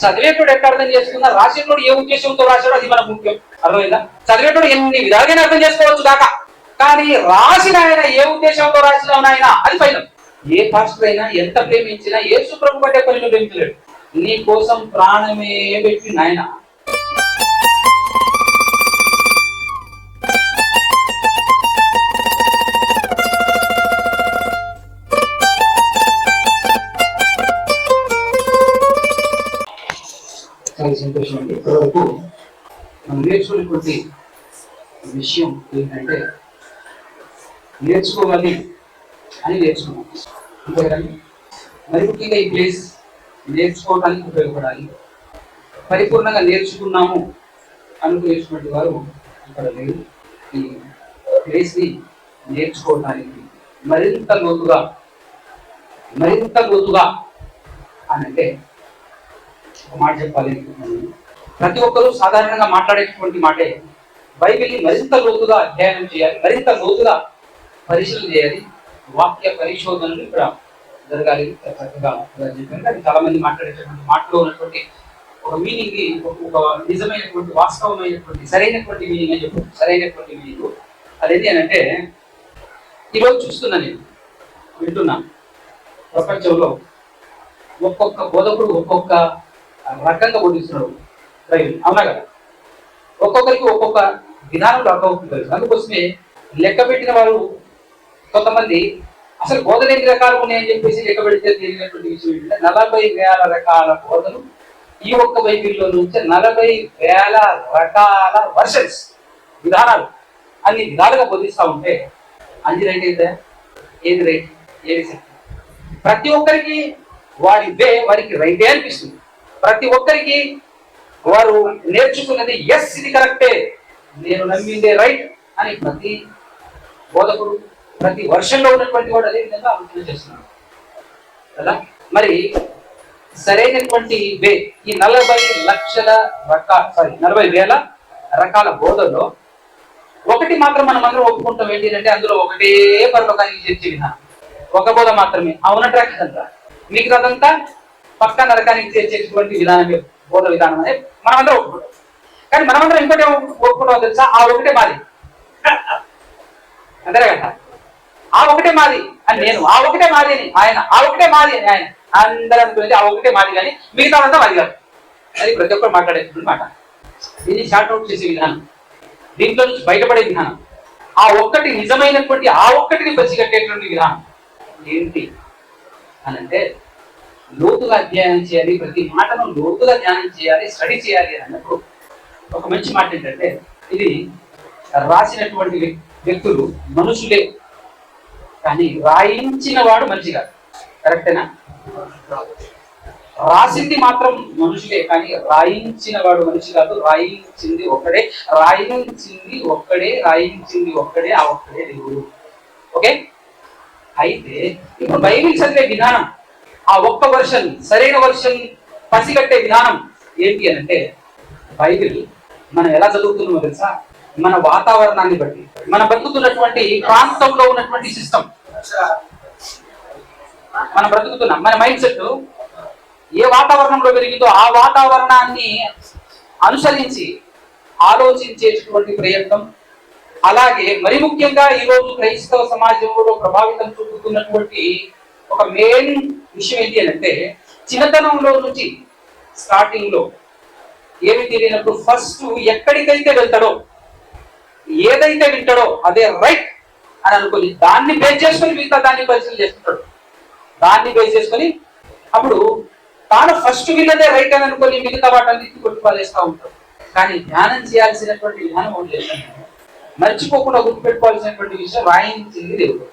చదివేటోడు ఎట్లా అర్థం చేసుకున్నా రాసేటోడు ఏ ఉద్దేశంతో రాశాడో అది మనకు ముఖ్యం. అర్థమైందా? చదివేటోడు ఎన్ని విధాలుగా అర్థం చేసుకోవచ్చు దాకా. కానీ రాసిన ఆయన ఏ ఉద్దేశంతో రాసిన ఆయన అది పైన ఏ పాస్టర్ అయినా ఎంత ప్రేమించినా ఏ సుప్రభు పట్టే పనిని ప్రేమించలేడు. నీ కోసం ప్రాణమే పెట్టి ఆయన చాలా సంతోషం అండి ఇప్పటివరకు మనం నేర్చుకున్నటువంటి విషయం ఏంటంటే నేర్చుకోవాలి అని నేర్చుకున్నాం. అంతేగాని మరి ముఖ్యంగా ఈ ప్లేస్ నేర్చుకోవడానికి ఉపయోగపడాలి. పరిపూర్ణంగా నేర్చుకున్నాము అనుకునేటువంటి వారు ఇక్కడ లేరు. ఈ ప్లేస్ని నేర్చుకోవడానికి మరింత లోతుగా మరింత లోతుగా అని అంటే మాట చెప్పాలి. ప్రతి ఒక్కరూ సాధారణంగా మాట్లాడేటువంటి మాటే. బైబిల్ని మరింత లోతుగా అధ్యయనం చేయాలి మరింత లోతుగా పరిశీలన చేయాలి. వాక్య పరిశోధనలు ఇక్కడ జరగాలి చక్కగా చెప్పాను చాలా మంది మాట్లాడేటటువంటి మాటలో ఉన్నటువంటి ఒక మీనింగ్ ఒక- నిజమైనటువంటి వాస్తవమైనటువంటి సరైనటువంటి మీనింగ్ అని చెప్పు సరైనటువంటి మీనింగ్ అదేంటి అని అంటే ఈరోజు చూస్తున్నా నేను వింటున్నా. ప్రపంచంలో ఒక్కొక్క బోధకుడు ఒక్కొక్క రకంగా బోధిస్తున్నాడు రైలు అవునా కదా? ఒక్కొక్కరికి ఒక్కొక్క విధానంలో అర్థమవుతుంది తెలుసు? అందుకోసమే లెక్క పెట్టిన వారు కొంతమంది అసలు బోధన ఎన్ని రకాలు ఉన్నాయని చెప్పేసి లెక్క పెడితే తెలియనటువంటి విషయం ఏంటంటే నలభై వేల రకాల బోధలు ఈ ఒక్క బైబిల్లో నుంచి నలభై వేల రకాల వర్షన్స్ విధానాలు అన్ని విధాలుగా బోధిస్తూ ఉంటే అంది రైట్ అయితే ఏది రైట్? ఏది ప్రతి ఒక్కరికి వారి వే వారికి రైటే అనిపిస్తుంది. ప్రతి ఒక్కరికి వారు నేర్చుకున్నది ఎస్ ఇది కరెక్టే. నేను నమ్మిందే రైట్ అని ప్రతి బోధకుడు ప్రతి వర్షంలో ఉన్నటువంటి వాడు అదే విధంగా ఆలోచన చేస్తున్నాడు. కదా? మరి సరైనటువంటి వే ఈ నలభై లక్షల రకాల సారీ నలభై వేల రకాల బోధల్లో ఒకటి మాత్రం మనం అందరం ఒప్పుకుంటాం ఏంటంటే అందులో ఒకటే పరలోకానికి చేర్చి విధానం. ఒక బోధ మాత్రమే. అవునట్రా కదంతా మిగతాదంతా పక్క నరకానికి చేర్చేటువంటి విధానమే బోధ విధానం అనేది మనమందరం ఒప్పుకుంటాం. కానీ మనమందరం ఇంకోటి ఒప్పుకుంటాం తెలుసా? ఆ ఒకటే మాది. అంతేనా కదా? ఆ ఒకటే మాది అని నేను ఆ ఒకటే మాది అని ఆయన ఆ ఒకటే మాది అని ఆయన. అందరం అనుకునేది ఆ ఒకటే మాది కానీ మిగతాదంతా మాది కాదు. అది ప్రతి ఒక్కరు మాట్లాడేటువంటి మాట. ఇది షార్ట్ అవుట్ చేసే విధానం. దీంట్లో నుంచి బయటపడే విధానం. ఆ ఒక్కటి నిజమైనటువంటి ఆ ఒక్కటిని పసిగట్టేటువంటి విధానం. ఏంటి? అని అంటే లోతుగా అధ్యయనం చేయాలి ప్రతి మాటను లోతుగా ధ్యానం చేయాలి స్టడీ చేయాలి అని అన్నప్పుడు ఒక మంచి మాట ఏంటంటే ఇది రాసినటువంటి వ్యక్తులు మనుషులే కానీ రాయించిన వాడు మనిషి కాదు. కరెక్టేనా రాసింది మాత్రం మనుషులే కానీ రాయించిన వాడు మనిషి కాదు. రాయించింది ఒక్కడే రాయించింది ఒక్కడే రాయించింది ఒక్కడే ఆ ఒక్కడే దేవుడు. ఓకే? అయితే ఇప్పుడు బైబిల్ చదివే విధానం ఆ ఒక్క వర్షన్ సరైన వర్షన్ పసిగట్టే విధానం ఏంటి అని అంటే బైబిల్ మనం ఎలా చదువుతున్నామో తెలుసా? మన వాతావరణాన్ని బట్టి మన బతుకుతున్నటువంటి ప్రాంతంలో ఉన్నటువంటి సిస్టమ్ మనం బ్రతుకుతున్నాం. మన మైండ్ సెట్ ఏ వాతావరణంలో పెరిగిందో ఆ వాతావరణాన్ని అనుసరించి ఆలోచించేటువంటి ప్రయత్నం. అలాగే మరి ముఖ్యంగా ఈ రోజు క్రైస్తవ సమాజంలో ప్రభావితం చూపుతున్నటువంటి ఒక మెయిన్ విషయం ఏంటి అని అంటే చిన్నతనంలో నుంచి స్టార్టింగ్లో ఏమి తెలియనప్పుడు ఫస్ట్ ఎక్కడికైతే వెళ్తాడో ఏదైతే వింటాడో అదే రైట్ అని అనుకుని దాన్ని బేస్ చేసుకొని మిగతా దాన్ని పరిశీలన చేస్తుంటాడు. దాన్ని బేస్ చేసుకొని అప్పుడు తాను ఫస్ట్ విన్నదే రైట్ అని అనుకుని మిగతా వాటన్నిటిని కొట్టుపాలేస్తూ ఉంటాడు. కానీ ధ్యానం చేయాల్సినటువంటి ధ్యానం ఒకటి మర్చిపోకుండా గుర్తుపెట్టుకోవాల్సినటువంటి విషయం రాయించింది దేవుడు.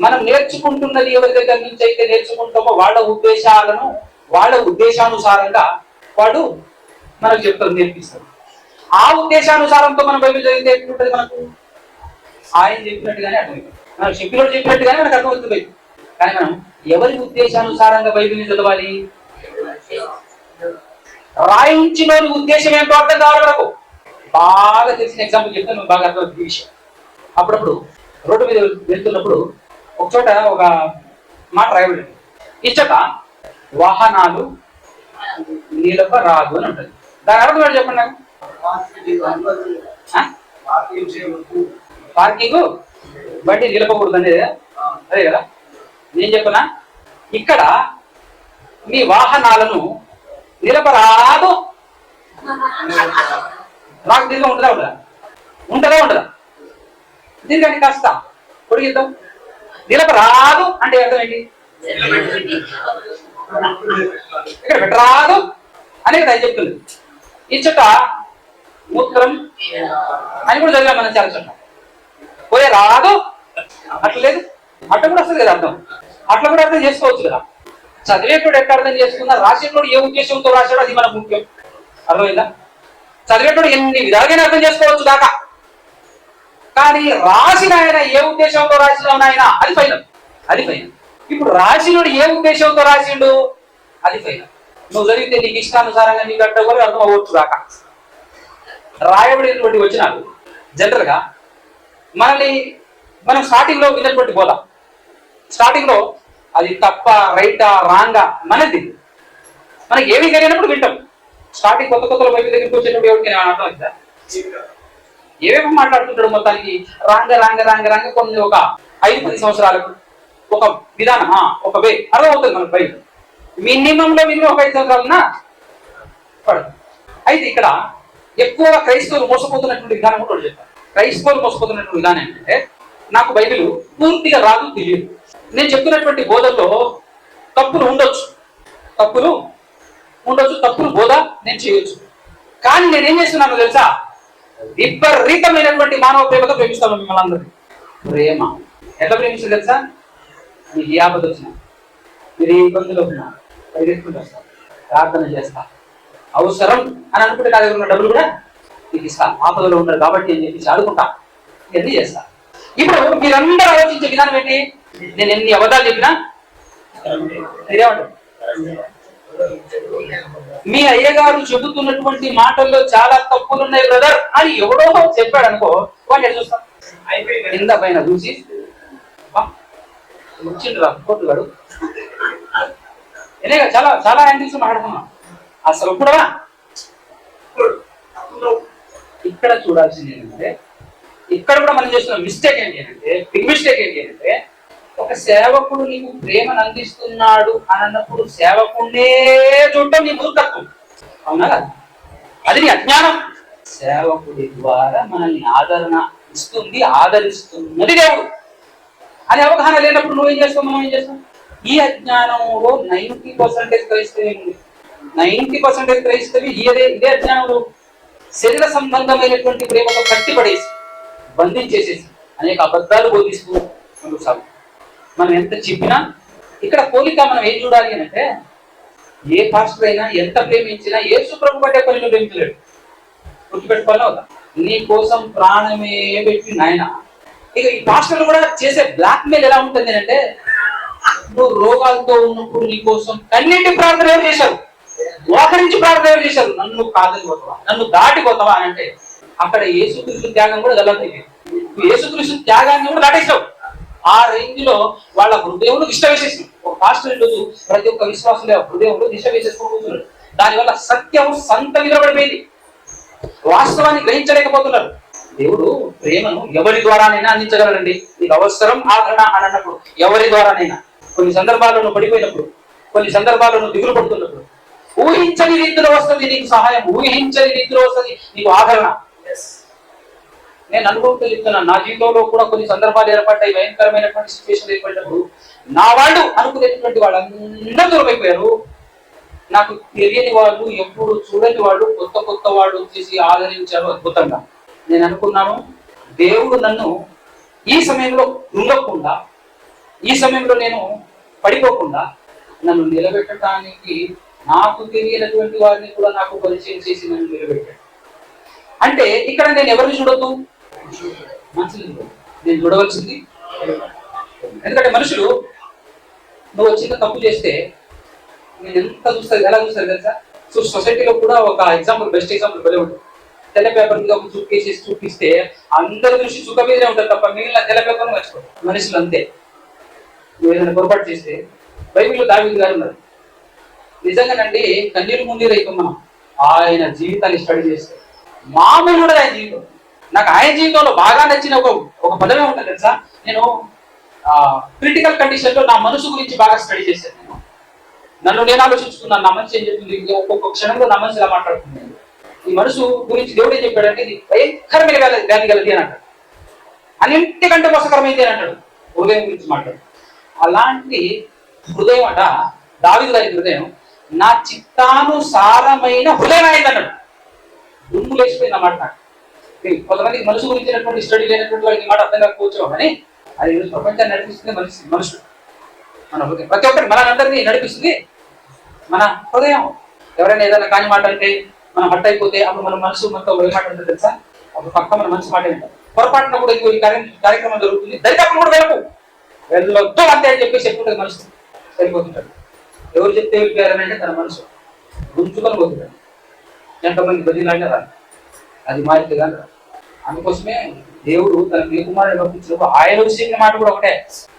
మనం నేర్చుకుంటున్నది ఎవరి దగ్గర నుంచి అయితే నేర్చుకుంటామో వాళ్ళ ఉద్దేశాలను వాళ్ళ ఉద్దేశానుసారంగా వాడు మనకు చెప్తారు నేర్పిస్తారు ఆ ఉద్దేశానుసారంతో మనం బైబిల్ చదివితే ఎట్లుంటది మనకు? ఆయన చెప్పినట్టుగానే అర్థమైంది మనం చెప్పినట్టు చెప్పినట్టుగానే మనకు అర్థమవుతుంది కానీ మనం ఎవరి ఉద్దేశానుసారంగా బైబిల్ని చదవాలి? రాయించిన ఉద్దేశం ఏంటో అర్థం కావాలి మనకు. బాగా తెలిసిన ఎగ్జాంపుల్ చెప్తే నువ్వు బాగా అర్థమవుతుంది ఈ విషయం. అప్పుడప్పుడు రోడ్డు మీద వెళ్తున్నప్పుడు ఒక చోట ఒక మాట రాయబడింది ఇచ్చట వాహనాలు నిలపరాదు అని ఉంటుంది. దాని అర్థం ఏంటి చెప్పండి నాకు? పార్కింగ్ బండి నిలపకూడదు అనేది అదే కదా? నేను చెప్పనా? ఇక్కడ మీ వాహనాలను నిలపరాదు. నాకు దీనిగా ఉంటుందా ఉంటుందా? ఉంటుందా ఉండదా దీనికంటే కాస్త పొడిగిద్దాం. నిలపరాదు అంటే అర్థం ఏంటి ఇక్కడ పెట్టరాదు అనేది అది చెప్తుంది ఇచ్చట మూత్రం అని కూడా చదివాం మనం చాలా చోట్ల పోయే రాదు. అట్లా లేదు. అట్లా కూడా వస్తుంది కదా అర్థం. అట్లా కూడా అర్థం చేసుకోవచ్చు కదా. చదివేటోడు ఎట్లా అర్థం చేసుకున్నా రాసేటోడు ఏ ఉద్దేశంతో రాశాడో అది మనకు ముఖ్యం. అర్థమైందా? చదివేటోడు ఎన్ని విధాలుగా అర్థం చేసుకోవచ్చు దాకా. కానీ రాసిన ఆయన ఏ ఉద్దేశంతో రాసిన ఆయన అది ఫైనల్ అది ఫైనల్ ఇప్పుడు రాసినోడు ఏ ఉద్దేశంతో రాసిండు? అది ఫైనల్ నువ్వు జరిగితే నీకు ఇష్టానుసారంగా నీకు అట్ట కూడా అర్థం అవ్వచ్చు దాకా రాయబడినటువంటి వచ్చినారు జనరల్గా మనల్ని మనం స్టార్టింగ్లో విన్నటువంటి బోధ. స్టార్టింగ్లో అది తప్ప రైటా రాంగా మనది. మనకి ఏమీ కలిగినప్పుడు వింటాం. స్టార్టింగ్ కొత్త కొత్తలో వైపు దగ్గరికి వచ్చేటప్పుడు ఎవరికి అర్థం అవుతుందా ఏవేమో మాట్లాడుతుంటాడు మొత్తానికి. రాంగ రాంగ రాంగ రాంగ కొన్ని ఒక ఐదు పది సంవత్సరాలకు ఒక విధానం ఒక వే అర్థం అవుతుంది మనకు బయట. మినిమం లో మినిమం ఒక ఐదు సంవత్సరాలన్నా పడదు. అయితే ఇక్కడ ఎక్కువగా క్రైస్తవులు మోసపోతున్నటువంటి విధానం కూడా చెప్పారు చెప్తాను క్రైస్తవులు మోసపోతున్నటువంటి విధానం ఏంటంటే నాకు బైబిల్ పూర్తిగా రాదు తెలియదు. నేను చెప్తున్నటువంటి బోధల్లో తప్పులు ఉండొచ్చు. తప్పులు ఉండొచ్చు తప్పులు బోధ నేను చేయొచ్చు. కానీ నేనేం చేస్తున్నాను తెలుసా? విపరీతమైనటువంటి మానవ ప్రేమతో ప్రేమిస్తాను మిమ్మల్ని అందరినీ. ప్రేమ. ఎట్లా ప్రేమిస్తారు తెలుసా? మీకు ఏ వచ్చిన. వచ్చినా మీరు ఏ ఇబ్బందులు ఉన్నా పరిగెత్తుకుంటూ ప్రార్థన చేస్తా. అవసరం అని అనుకుంటే నా దగ్గర ఉన్న డబ్బులు కూడా మీకు ఇస్తా. ఆపదలో ఉన్నారు కాబట్టి అని చెప్పి చదువుకుంటా ఇవన్నీ చేస్తా. ఇప్పుడు మీరందరూ ఆలోచించే విధానం ఏంటి? నేను ఎన్ని అబద్ధాలు చెప్పినా? మీరేమంటారు? మీ అయ్యగారు చెబుతున్నటువంటి మాటల్లో చాలా తప్పులు ఉన్నాయి బ్రదర్ అని ఎవడో చెప్పాడు అనుకో వాళ్ళు చూస్తాం? కింద పైన చూసి వచ్చిండు రా కొట్టుగాడు ఇదే చాలా చాలా యాంగిల్స్ మాట్లాడుకున్నాం అసలు కూడా ఇక్కడ చూడాల్సింది ఏంటంటే ఇక్కడ కూడా మనం చేస్తున్న మిస్టేక్ ఏంటి అంటే బిగ్ మిస్టేక్ ఏంటి అంటే ఒక సేవకుడు నీకు ప్రేమను అందిస్తున్నాడు అని అన్నప్పుడు సేవకుడే చూడటం నీ మూర్ఖత్వం అవునా కదా? అది నీ అజ్ఞానం. సేవకుడి ద్వారా మనల్ని ఆదరణ ఇస్తుంది ఆదరిస్తున్నది దేవుడు. అని అవగాహన లేనప్పుడు నువ్వేం చేస్తావు? మనం ఏం చేస్తాం? ఈ అజ్ఞానంలో నైన్టీ పర్సెంటేజ్ క్రైస్తవి ఉంది. నైన్టీ పర్సెంటేజ్ క్రైస్తవి ఇదే ఇదే అజ్ఞానంలో శరీర సంబంధమైనటువంటి ప్రేమతో కట్టిపడేసి బంధించేసేసి అనేక అబద్ధాలు బోధిస్తూ ముందుకు సాగు. మనం ఎంత చెప్పినా ఇక్కడ పోలిక మనం ఏం చూడాలి అని అంటే ఏ పాస్టర్ అయినా ఎంత ప్రేమించినా ఏ సుప్రభు పట్టే పనిలో ప్రేమించలేడు. గుర్తుపెట్టుకోవాలి అవుతా. నీ కోసం ప్రాణమే పెట్టి నాయన. ఇక ఈ పాస్టర్లు కూడా చేసే బ్లాక్ మెయిల్ ఎలా ఉంటుంది అంటే నువ్వు రోగాలతో ఉన్నప్పుడు నీ కోసం కన్నీటి ప్రార్థన ఎవరు చేశారు? మోకరించి ప్రార్థన ఎవరు చేశారు? నన్ను కాదని కొత్తవా నన్ను దాటిపోతావా అని అంటే అక్కడ యేసుకృష్ణ త్యాగం కూడా గలదు యేసుకృష్ణ త్యాగాన్ని కూడా దాటేసావు ఆ రేంజ్లో వాళ్ళ హృదయంలో దిష్ట వేసేసింది. ఒక పాస్టర్ ఈరోజు ప్రతి ఒక్క విశ్వాసుల హృదయంలో దిశ వేసేసుకోబోతున్నారు దానివల్ల సత్యం సంత నిలబడిపోయింది వాస్తవాన్ని గ్రహించలేకపోతున్నారు. దేవుడు ప్రేమను ఎవరి ద్వారానైనా అందించగలడండి. నీకు అవసరం ఆదరణ అని అన్నప్పుడు ఎవరి ద్వారానైనా. కొన్ని సందర్భాల్లో పడిపోయినప్పుడు కొన్ని సందర్భాల్లో దిగులు పడుతున్నప్పుడు ఊహించని రీతిలో వస్తుంది నీకు సహాయం ఊహించని రీతిలో వస్తుంది నీకు ఆదరణ. నేను అనుభవంతో చెప్తున్నాను నా జీవితంలో కూడా కొన్ని సందర్భాలు ఏర్పడ్డాయి. భయంకరమైనటువంటి సిచ్యువేషన్ ఏర్పడినప్పుడు నా వాళ్ళు అనుకునేటువంటి వాళ్ళు అందరూ దూరమైపోయారు నాకు తెలియని వాళ్ళు ఎప్పుడు చూడని వాళ్ళు కొత్త కొత్త వాళ్ళు వచ్చేసి ఆదరించారు అద్భుతంగా. నేను అనుకున్నాను దేవుడు నన్ను ఈ సమయంలో కృంగకుండా ఈ సమయంలో నేను పడిపోకుండా నన్ను నిలబెట్టడానికి నాకు తెలియనటువంటి వారిని కూడా నాకు పరిచయం చేసి నన్ను నిలబెట్టాడు. అంటే ఇక్కడ నేను ఎవరిని చూడొద్దు? మనుషులు నేను చూడవలసింది. ఎందుకంటే మనుషులు నువ్వు చిన్న తప్పు చేస్తే నేను ఎంత చూస్తారు ఎలా చూస్తారు తెలుసా? సో సొసైటీలో కూడా ఒక ఎగ్జాంపుల్ బెస్ట్ ఎగ్జాంపుల్ భలే ఉంటుంది. తెల్ల పేపర్ మీద ఒక చూపేసి చూపిస్తే అందరి దృష్టి చుక్క మీదనే ఉంటుంది తప్ప మిగిలిన తెల్ల పేపర్ మర్చిపోతారు మనుషులు అంతే. నువ్వు ఏదైనా పొరపాటు చేస్తే బైబిల్లో దావీదు గారు ఉన్నారు. నిజంగానండి కన్నీరు ముందీరు అవుతాం మనం. ఆయన జీవితాన్ని స్టడీ చేస్తే మామూలు కూడా ఆయన జీవితం. నాకు ఆయన జీవితంలో బాగా నచ్చిన ఒక ఒక పదమే ఉంటుంది తెలుసా? నేను క్రిటికల్ కండిషన్లో నా మనసు గురించి బాగా స్టడీ చేశాను నేను. నన్ను నేను ఆలోచించుకున్నాను నా మనసు ఏం చెప్తుంది? ఒక్కొక్క క్షణంలో నా మనసు ఇలా మాట్లాడుతున్నాను ఈ మనసు గురించి దేవుడు ఏం చెప్పాడంటే ఇది భయంకరమైన వ్యాధి వ్యాధి గలది అని అంటాడు. అన్నింటికంటే మోసకరమైంది అని అంటాడు. హృదయం గురించి మాట్లాడు. అలాంటి హృదయం అట దావిదు గారి హృదయం నా చిత్తానుసారమైన హృదయం అయింది అన్నాడు. దుమ్ము లేచిపోయింది అన్నమాట నాకు. కొంతమందికి మనసు గురించినటువంటి స్టడీ లేనటువంటి వాళ్ళకి మాట అర్థం కాకపోవచ్చు కానీ అది ఈరోజు ప్రపంచాన్ని నడిపిస్తుంది మనిషి మనుషులు. మన హృదయం ప్రతి ఒక్కటి మనందరినీ నడిపిస్తుంది మన హృదయం. ఎవరైనా ఏదైనా కాని మాట అంటే మనం హట్ అయిపోతే అప్పుడు మన మనసు మనతో ఏ మాట ఉంటుంది తెలుసా? అప్పుడు పక్క మన మనసు మాట వింటాం పొరపాటున కూడా ఇంకో ఈ కార్యక్రమం జరుగుతుంది. దరిదాపు కూడా వెళ్ళకు. వెళ్ళొద్దు అంతే అని చెప్పేసి చెప్పుకుంటుంది మనసు వెళ్ళిపోతుంటాడు ఎవరు చెప్తే వెళ్ళారనంటే తన మనసు. గుంజుకొని పోతుంటాడు ఎంతమంది బదిలాగా రాదు. అది మారితే కానీ రాదు. అందుకోసమే దేవుడు తన ప్రియకుమారుడు పంపించినప్పుడు ఆయన విషయం మాట కూడా ఒకటే.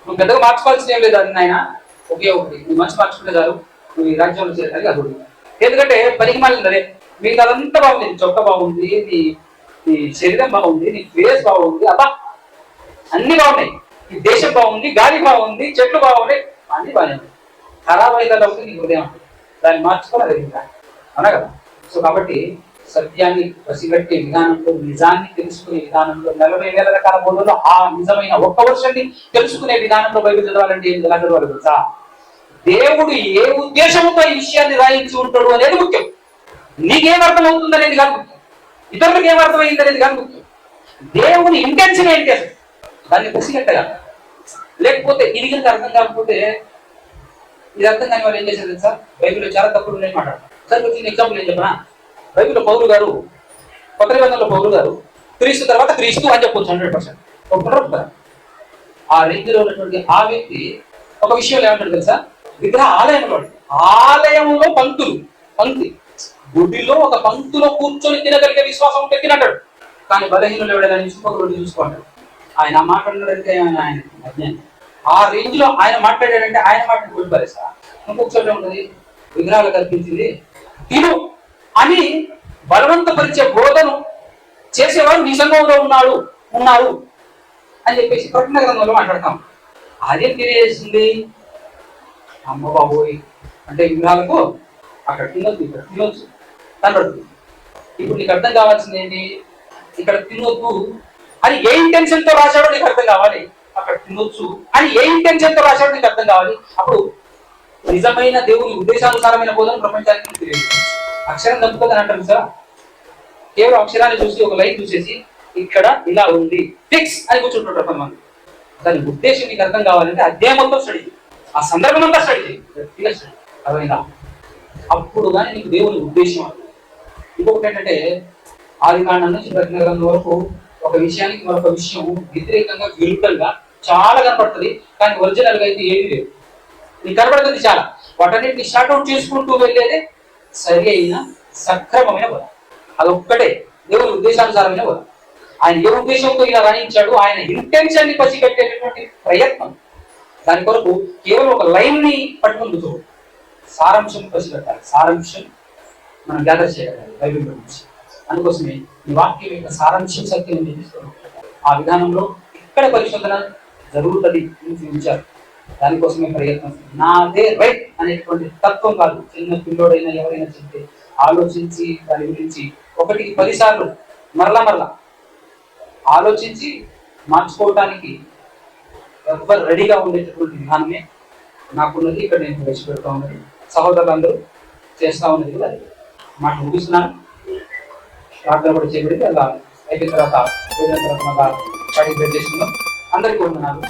నువ్వు పెద్దగా మార్చుకోవాల్సిన ఏం లేదు అది ఆయన ఒకే ఒకటి నువ్వు మంచి మార్చుకుంటే చాలు. నువ్వు ఈ రాజ్యంలో చేయాలి అది ఎందుకంటే పనికి మాలింది అదే మీకు అదంతా బాగుంది. నీ చొక్క బాగుంది నీ నీ శరీరం బాగుంది నీ ఫేస్ బాగుంది అబ్బా. అన్ని బాగున్నాయి. ఈ దేశం బాగుంది గాలి బాగుంది చెట్లు బాగున్నాయి. అన్ని బాగానే ఉన్నాయి. ఖరాబ్ అయితే నీ హృదయం దాన్ని మార్చుకోవాలి ఇంకా అవునా కదా? సో కాబట్టి సత్యాన్ని పసిగట్టే విధానంలో నిజాన్ని తెలుసుకునే విధానంలో నలభై వేల రకాల బోధనలో ఆ నిజమైన ఒక్క వర్షాన్ని తెలుసుకునే విధానంలో బైబిల్ చదవాలంటే ఏం ఎలా చదవాలి తెలుసా? దేవుడు ఏ ఉద్దేశంతో ఈ విషయాన్ని రాయించి ఉంటాడు అనేది ముఖ్యం. నీకేం అర్థం అవుతుంది అనేది కాదు ముఖ్యం. ఇతరులకు ఏం అర్థమైంది అనేది కాదు ముఖ్యం. దేవుని ఇంటెన్షన్ ఏంటి అసలు? దాన్ని పసిగట్టగా లేకపోతే ఇది కనుక అర్థం కాకపోతే ఇది అర్థం కాని వాళ్ళు ఏం చేశారు తెలుసా? బైబిల్లో చాలా తప్పులు నేను మాట్లాడతాను సరే వచ్చిన ఎగ్జాంపుల్ ఏం చెప్పనా? రైతుల పౌరు గారు కొత్త నిబంధనలో పౌరు గారు క్రీస్తు తర్వాత క్రీస్తు అని చెప్పొచ్చు హండ్రెడ్ పర్సెంట్ ఒప్పుకుంటారు ఆ రేంజ్లో ఉన్నటువంటి ఆ వ్యక్తి ఒక విషయంలో ఏమంటాడు తెలుసా? విగ్రహ ఆలయంలో ఆలయంలో పంక్తులు పంక్తి. గుడిలో ఒక పంక్తిలో కూర్చొని తినగలిగే విశ్వాసం ఉంటే తినంటాడు. కానీ బలహీనులు ఎవడైనా చూసుకోకూడదు చూసుకోండి ఆయన మాట్లాడినంటే ఆయన ఆయన అజ్ఞాని. ఆ రేంజ్లో ఆయన మాట్లాడాడంటే ఆయన మాట్లాడి గుడిపరేసా ఇంకొక ఉంటుంది విగ్రహాలు కల్పించింది తిను. అని బలవంతపరిచే బోధను చేసేవారు నిజంగా ఉన్నాడు ఉన్నారు అని చెప్పేసి ప్రకటన గ్రంథంలో మాట్లాడతాం. అదే తెలియజేసింది. అమ్మ బాబోయ్. అంటే విగ్రహాలకు అక్కడ తినొద్దు ఇక్కడ తినొచ్చు కనబడుతుంది ఇప్పుడు నీకు అర్థం కావాల్సింది ఏంటి? ఇక్కడ తినొద్దు అని ఏ ఇంటెన్షన్తో రాశాడో నీకు అర్థం కావాలి. అక్కడ తినొచ్చు అని ఏ ఇంటెన్షన్తో రాశాడో నీకు అర్థం కావాలి. అప్పుడు నిజమైన దేవుని ఉద్దేశానుసారమైన బోధన ప్రపంచానికి నీకు తెలియదు అక్షరం తప్పుకోదని అంటారు సార్? కేవలం అక్షరాన్ని చూసి ఒక లైన్ చూసేసి ఇక్కడ ఇలా ఉంది ఫిక్స్ అని కూర్చుంటుంటారు కొంతమంది. దాని ఉద్దేశం నీకు అర్థం కావాలంటే అధ్యాయం మొత్తం స్టడీ ఆ సందర్భం అంతా స్టడీ చేయి. స్టడీ అర్థమైందా? అప్పుడు కానీ నీకు దేవుని ఉద్దేశం అర్థం. ఇంకొకటి ఏంటంటే ఆది కాండం నుంచి ప్రజ్ఞ గ్రంథం వరకు ఒక విషయానికి మరొక విషయం వ్యతిరేకంగా విరుద్ధంగా చాలా కనపడుతుంది. కానీ ఒరిజినల్గా అయితే ఏమీ లేదు. నీకు కనపడుతుంది చాలా. వాటన్నిటిని షార్ట్అవుట్ చేసుకుంటూ వెళ్ళేదే సరి అయిన సక్రమమైన వరం అదొక్కటే దేవుని ఉద్దేశానుసారమైన వరం ఆయన ఏ ఉద్దేశంతో ఇలా రాణించాడు ఆయన ఇంటెన్షన్ని పసిగట్టేటటువంటి ప్రయత్నం. దాని కొరకు కేవలం ఒక లైన్ని పట్టుకుని సారాంశం పసిగట్టాలి సారాంశం మనం గ్యాదర్ చేయాలి బైబిల్ గురించి అందుకోసమే ఈ వాక్యం యొక్క సారాంశం సత్యం ఆ విధానంలో ఇక్కడ పరిశోధన జరుగుతుంది అని చూపించారు. దానికోసమే ప్రయత్నం నాదే రైట్ అనేటువంటి తత్వం కాదు. చిన్న పిల్లోడైనా ఎవరైనా చెప్తే ఆలోచించి దాని గురించి ఒకటికి పదిసార్లు మరలా మరలా ఆలోచించి మార్చుకోవటానికి ఎవరు రెడీగా ఉండేటటువంటి విధానమే నాకున్నది. ఇక్కడ నేను ప్రవేశపెడతా ఉన్నది. సహోదరులందరూ చేస్తా ఉన్నది కూడా అది. మాట ముగిస్తున్నాను. ప్రార్థన కూడా చేయబడింది. అలా అయిపోయిన తర్వాత భోజనం తర్వాత మళ్ళీ పార్టిసిపేట్ చేస్తున్నాం. అందరికీ వందనాలు.